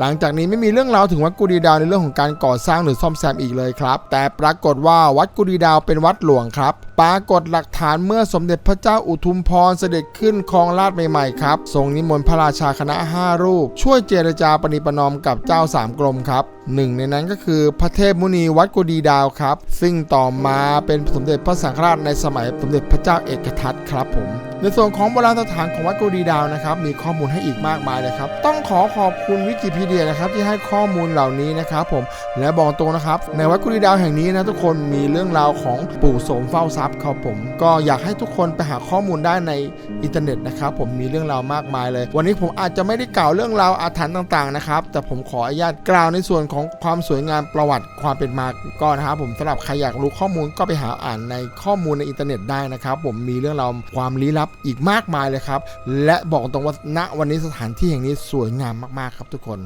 หลังจากนี้ไม่มีเรื่องราวถึงวัดกุดีดาวในเรื่องของการก่อสร้างหรือซ่อมแซมอีกเลยครับ แต่ปรากฏว่าวัดกุดีดาวเป็นวัดหลวงครับ ปรากฏหลักฐานเมื่อสมเด็จพระเจ้าอุทุมพรเสด็จขึ้นครองราชใหม่ๆครับทรงนิมนต์พระราชาคณะ 5 รูป ช่วยเจรจาปณิปนอมกับเจ้าสามกรมครับ หนึ่งในนั้นก็คือพระเทพมุนีวัดกุดีดาวครับ ซึ่งต่อมาเป็นสมเด็จพระสังฆราชในสมัยสมเด็จพระเจ้าเอกทัตครับผม ในส่วนของโบราณสถานของวัดกุดีดาวนะครับมีข้อมูลให้อีกมากมายเลยครับ ต้องขอขอบคุณวิกิพีเดียนะครับที่ให้ข้อมูลเหล่านี้นะครับผมและบอกตรงนะครับ ในวัดกุดีดาวแห่งนี้นะทุกคนมีเรื่องราวของปู่โสมเฝ้าทรัพย์ครับผม ก็อยากให้ทุกคนไปหาข้อมูลได้ในอินเทอร์เน็ตนะครับผมมีเรื่องราวมากมายเลย วันนี้ผมอาจจะไม่ได้กล่าวเรื่องราวอาถรรพ์ต่างๆนะครับแต่ผมขออนุญาตกล่าวในส่วนของความสวยงามประวัติความเป็นมาก็นะครับผมสำหรับใครอยากรู้ข้อมูลก็ไปหาอ่านในข้อมูลในอินเทอร์เน็ตได้นะครับผมมีเรื่องราวความลี้ลับอีกมากมายเลยครับ และบอกตรงว่าณวันนี้สถานที่แห่งนี้สวยงามมากๆครับทุกคน